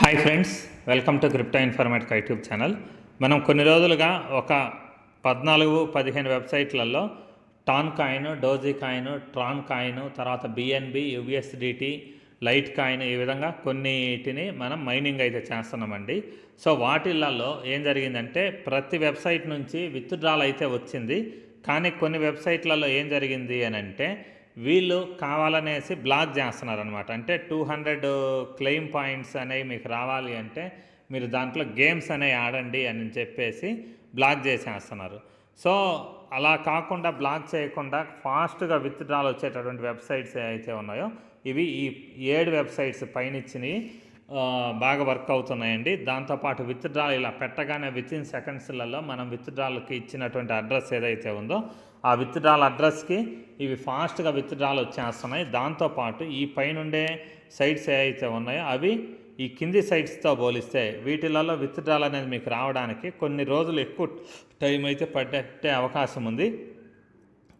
Hi friends welcome to crypto informatic YouTube channel. మనం కొన్ని రోజులుగా ఒక పద్నాలుగు పదిహేను వెబ్సైట్లలో TON coin doge coin Tron coin తర్వాత బిఎన్బి యుఎస్డిటి లైట్ కాయిన్ ఈ విధంగా కొన్నిటిని మనం మైనింగ్ అయితే చేస్తున్నామండి. సో వాటిలలో ఏం జరిగిందంటే ప్రతి వెబ్సైట్ నుంచి విత్డ్రాల్ అయితే వచ్చింది. కానీ కొన్ని వెబ్సైట్లలో ఏం జరిగింది అని అంటే వీళ్ళు కావాలనేసి బ్లాక్ చేస్తున్నారు అనమాట అంటే టూ హండ్రెడ్ క్లెయిమ్ పాయింట్స్ అనేవి మీకు రావాలి అంటే మీరు దాంట్లో గేమ్స్ అనేవి ఆడండి అని చెప్పేసి బ్లాక్ చేసేస్తున్నారు. సో అలా కాకుండా బ్లాక్ చేయకుండా ఫాస్ట్గా విత్డ్రాల్ వచ్చేటటువంటి వెబ్సైట్స్ ఏవైతే ఉన్నాయో ఇవి ఈ ఏడు వెబ్సైట్స్ పైనిచ్చినవి బాగా వర్క్ అవుతున్నాయండి. దాంతోపాటు విత్డ్రాల్ ఇలా పెట్టగానే విత్ ఇన్ సెకండ్స్లలో మనం విత్డ్రాల్కి ఇచ్చినటువంటి అడ్రస్ ఏదైతే ఉందో ఆ విత్డ్రాల్ అడ్రస్కి ఇవి ఫాస్ట్గా విత్డ్రాల్ వచ్చేస్తున్నాయి. దాంతోపాటు ఈ పైనుండే సైట్స్ ఏవైతే ఉన్నాయో అవి ఈ కింది సైట్స్తో పోలిస్తే వీటిలలో విత్డ్రాల్ అనేది మీకు రావడానికి కొన్ని రోజులు ఎక్కువ టైం అయితే పట్టే అవకాశం ఉంది.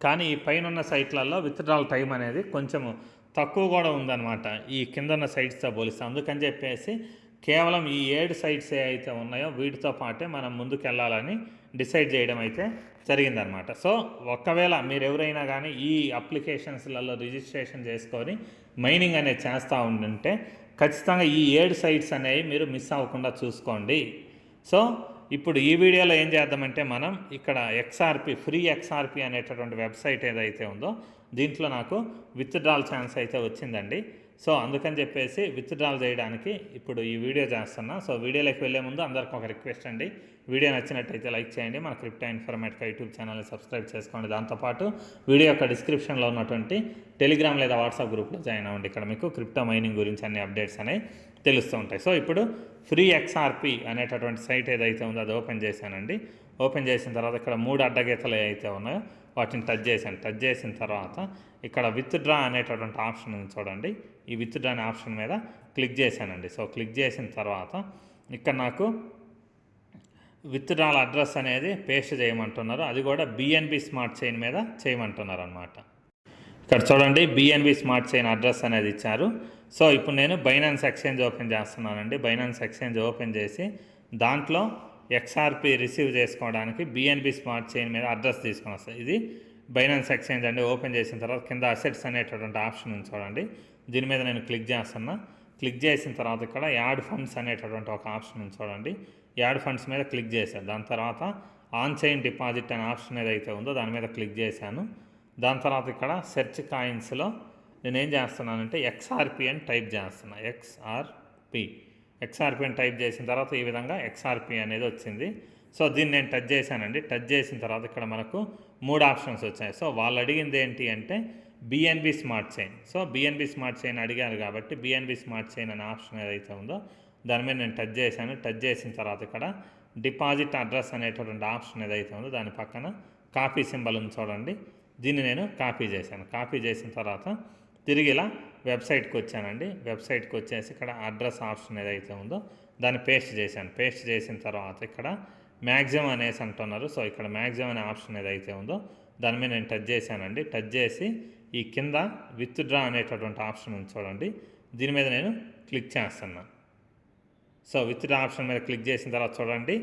కానీ ఈ పైన ఉన్న సైట్లలో విత్డ్రాల్ టైం అనేది కొంచెం తక్కువ కూడా ఉందన్నమాట ఈ కింద ఉన్న సైట్స్తో పోలిస్తే. అందుకని చెప్పేసి కేవలం ఈ ఏడు సైట్స్ ఏ అయితే ఉన్నాయో వీటితో పాటే మనం ముందుకు వెళ్ళాలని డిసైడ్ చేయడం అయితే జరిగిందనమాట. సో ఒకవేళ మీరు ఎవరైనా కానీ ఈ అప్లికేషన్స్లలో రిజిస్ట్రేషన్ చేసుకొని మైనింగ్ అనేది చేస్తూ ఉంటుంటే ఖచ్చితంగా ఈ ఏడు సైట్స్ అనేవి మీరు మిస్ అవ్వకుండా చూసుకోండి. సో ఇప్పుడు ఈ వీడియోలో ఏం చేద్దామంటే మనం ఇక్కడ ఎక్స్ఆర్పి ఫ్రీ ఎక్స్ఆర్పి అనేటటువంటి వెబ్సైట్ ఏదైతే ఉందో దీంట్లో నాకు విత్డ్రాల్ ఛాన్స్ అయితే వచ్చిందండి. సో అందుకని చెప్పేసి విత్డ్రాల్ చేయడానికి ఇప్పుడు ఈ వీడియో చేస్తున్నా. సో వీడియోలోకి వెళ్ళే ముందు అందరికి ఒక రిక్వెస్ట్ అండి. వీడియో నచ్చినట్టయితే లైక్ చేయండి. మన క్రిప్టో ఇన్ఫర్మేటిక్ యూట్యూబ్ ఛానల్ని సబ్స్క్రైబ్ చేసుకోండి. దాంతోపాటు వీడియో యొక్క డిస్క్రిప్షన్లో ఉన్నటువంటి టెలిగ్రామ్ లేదా వాట్సాప్ గ్రూప్లో జాయిన్ అవ్వండి. ఇక్కడ మీకు క్రిప్టో మైనింగ్ గురించి అన్ని అప్డేట్స్ అనేవి తెలుస్తూ ఉంటాయి. సో ఇప్పుడు ఫ్రీ ఎక్స్ఆర్పి అనేటటువంటి సైట్ ఏదైతే ఉందో అది ఓపెన్ చేశానండి. ఓపెన్ చేసిన తర్వాత ఇక్కడ మూడు అడ్డగీతలు ఏవైతే ఉన్నాయో వాటిని టచ్ చేశాను. టచ్ చేసిన తర్వాత ఇక్కడ విత్డ్రా అనేటటువంటి ఆప్షన్ ఉంది చూడండి. ఈ విత్డ్రా అనే ఆప్షన్ మీద క్లిక్ చేశానండి. సో క్లిక్ చేసిన తర్వాత ఇక్కడ నాకు విత్డ్రాల్ అడ్రస్ అనేది పేస్ట్ చేయమంటున్నారు. అది కూడా బిఎన్బి స్మార్ట్ చైన్ మీద చేయమంటున్నారు అనమాట ఇక్కడ చూడండి బిఎన్బి స్మార్ట్ చైన్ అడ్రస్ అనేది ఇచ్చారు. సో ఇప్పుడు నేను బైనాన్స్ ఎక్స్చేంజ్ ఓపెన్ చేస్తున్నానండి. బైనాన్స్ ఎక్స్చేంజ్ ఓపెన్ చేసి దాంట్లో ఎక్స్ఆర్పి రిసీవ్ చేసుకోవడానికి బిఎన్బి స్మార్ట్ చైన్ మీద అడ్రస్ తీసుకొని వస్తాయి. ఇది బైనాన్స్ ఎక్స్చేంజ్ అండి. ఓపెన్ చేసిన తర్వాత కింద అసెట్స్ అనేటటువంటి ఆప్షన్ ఉంది చూడండి. దీని మీద నేను క్లిక్ చేస్తున్నా. క్లిక్ చేసిన తర్వాత ఇక్కడ యాడ్ ఫండ్స్ అనేటటువంటి ఒక ఆప్షన్ ఉంది చూడండి. యాడ్ ఫండ్స్ మీద క్లిక్ చేశాను. దాని తర్వాత ఆన్ చైన్ డిపాజిట్ అనే ఆప్షన్ ఏదైతే ఉందో దాని మీద క్లిక్ చేశాను. దాని తర్వాత ఇక్కడ సెర్చ్ కాయిన్స్లో నేను ఏం చేస్తున్నానంటే ఎక్స్ఆర్పి అని టైప్ చేస్తున్నా. ఎక్స్ఆర్పి ఎక్స్ఆర్పిని టైప్ చేసిన తర్వాత ఈ విధంగా ఎక్స్ఆర్పి అనేది వచ్చింది. సో దీన్ని నేను టచ్ చేశానండి. టచ్ చేసిన తర్వాత ఇక్కడ మనకు మూడు ఆప్షన్స్ వచ్చాయి. సో వాళ్ళు అడిగింది ఏంటి అంటే BNB smart chain so BNB smart chain అడిగారు కాబట్టి బిఎన్బి స్మార్ట్ చైన్ అనే ఆప్షన్ ఏదైతే ఉందో దాని మీద నేను టచ్ చేశాను. టచ్ చేసిన తర్వాత ఇక్కడ డిపాజిట్ అడ్రస్ అనేటటువంటి ఆప్షన్ ఏదైతే ఉందో దాని పక్కన కాపీ సింబల్ ఉంది చూడండి. దీన్ని నేను కాపీ చేశాను. కాపీ చేసిన తర్వాత తిరిగి ఇలా వెబ్సైట్కి వచ్చానండి. వెబ్సైట్కి వచ్చేసి ఇక్కడ అడ్రస్ ఆప్షన్ ఏదైతే ఉందో దాన్ని పేస్ట్ చేశాను. పేస్ట్ చేసిన తర్వాత ఇక్కడ మ్యాక్సిమం అనేసి అంటున్నారు. సో ఇక్కడ మ్యాక్సిమం అనే ఆప్షన్ ఏదైతే ఉందో దాని మీద నేను టచ్ చేశానండి. టచ్ చేసి ఈ కింద విత్డ్రా అనేటటువంటి ఆప్షన్ ఉంది చూడండి. దీని మీద నేను క్లిక్ చేస్తున్నాను సో విత్డ్రా ఆప్షన్ మీద క్లిక్ చేసిన తర్వాత చూడండి.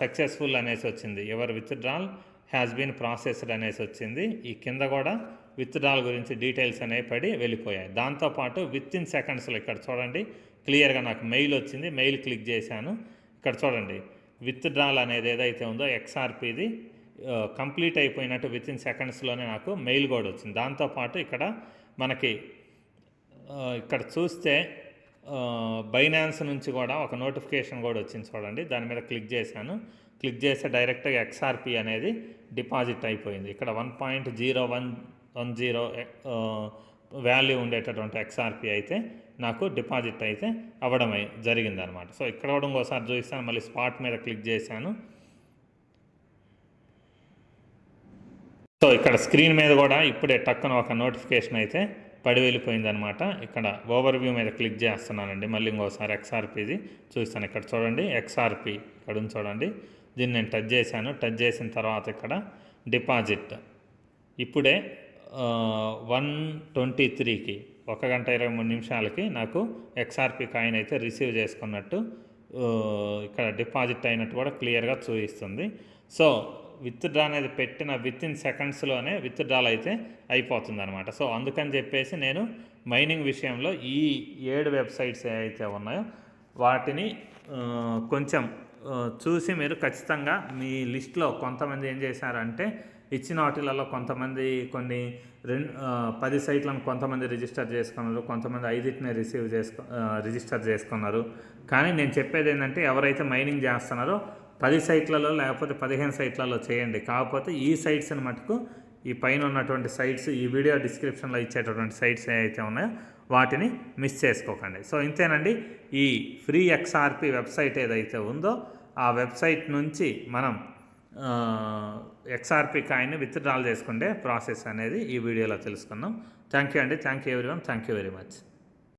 సక్సెస్ఫుల్ అనేసి వచ్చింది. Your withdrawal? Has been processed అనేసి వచ్చింది. ఈ కింద కూడా విత్డ్రాల్ గురించి డీటెయిల్స్ అనేవి పడి వెళ్ళిపోయాయి. దాంతోపాటు విత్ ఇన్ సెకండ్స్లో ఇక్కడ చూడండి. క్లియర్గా నాకు మెయిల్ వచ్చింది. మెయిల్ క్లిక్ చేశాను. ఇక్కడ చూడండి. విత్డ్రాల్ అనేది ఏదైతే ఉందో ఎక్స్ఆర్పిది కంప్లీట్ అయిపోయినట్టు విత్ ఇన్ సెకండ్స్లోనే నాకు మెయిల్ కూడా వచ్చింది. దాంతోపాటు ఇక్కడ మనకి ఇక్కడ చూస్తే బైనాన్స్ నుంచి కూడా ఒక నోటిఫికేషన్ కూడా వచ్చింది చూడండి. దాని మీద క్లిక్ చేశాను. క్లిక్ చేస్తే డైరెక్ట్గా ఎక్స్ఆర్పి అనేది డిపాజిట్ అయిపోయింది. ఇక్కడ one point zero one one zero value ఉండేటటువంటి ఎక్స్ఆర్పి అయితే నాకు డిపాజిట్ అయితే అవ్వడం జరిగిందనమాట. సో ఇక్కడ కూడా ఇంకోసారి చూపిస్తాను మళ్ళీ స్పాట్ మీద క్లిక్ చేశాను. సో ఇక్కడ స్క్రీన్ మీద కూడా ఇప్పుడే టక్కున ఒక నోటిఫికేషన్ అయితే పడి వెళ్ళిపోయిందనమాట ఇక్కడ ఓవర్ వ్యూ మీద క్లిక్ చేస్తున్నానండి. మళ్ళీ ఇంకోసారి ఎక్స్ఆర్పిది చూస్తాను ఇక్కడ చూడండి ఎక్స్ఆర్పి ఇక్కడ చూడండి. దీన్ని నేను టచ్ చేశాను. టచ్ చేసిన తర్వాత ఇక్కడ డిపాజిట్. ఇప్పుడే వన్ ట్వంటీ త్రీకి ఒక గంట ఇరవై మూడు నిమిషాలకి నాకు ఎక్స్ఆర్పి కాయిన్ అయితే రిసీవ్ చేసుకున్నట్టు ఇక్కడ డిపాజిట్ అయినట్టు కూడా క్లియర్గా చూపిస్తుంది. సో విత్డ్రా అనేది పెట్టిన విత్ ఇన్ సెకండ్స్లోనే విత్డ్రాల్ అయితే అయిపోతుంది అనమాట సో అందుకని చెప్పేసి నేను మైనింగ్ విషయంలో ఈ ఏడు వెబ్సైట్స్ ఏవైతే ఉన్నాయో వాటిని కొంచెం చూసి మీరు ఖచ్చితంగా మీ లిస్ట్లో కొంతమంది ఏం చేశారంటే ఇచ్చిన వాటిలలో కొంతమంది కొన్ని రెండు పది సైట్లను కొంతమంది రిజిస్టర్ చేసుకున్నారు కొంతమంది ఐదింటిని రిసీవ్ చేసుకో రిజిస్టర్ చేసుకున్నారు. కానీ నేను చెప్పేది ఏంటంటే ఎవరైతే మైనింగ్ చేస్తున్నారో పది సైట్లలో లేకపోతే పదిహేను సైట్లలో చేయండి. కాకపోతే ఈ సైట్స్ని మటుకు ఈ పైన ఉన్నటువంటి సైట్స్ ఈ వీడియో డిస్క్రిప్షన్లో ఇచ్చేటటువంటి సైట్స్ ఏవైతే ఉన్నాయో వాటిని మిస్ చేసుకోకండి. సో ఇంతేనండి ఈ ఫ్రీ ఎక్స్ఆర్పి వెబ్సైట్ ఏదైతే ఉందో ఆ వెబ్సైట్ నుంచి మనం ఎక్స్ఆర్పి కాయిన్ విత్డ్రాల్ చేసుకుంటే ప్రాసెస్ అనేది ఈ వీడియోలో తెలుసుకున్నాం. థ్యాంక్ యూ అండి. Thank you everyone. Thank you very much.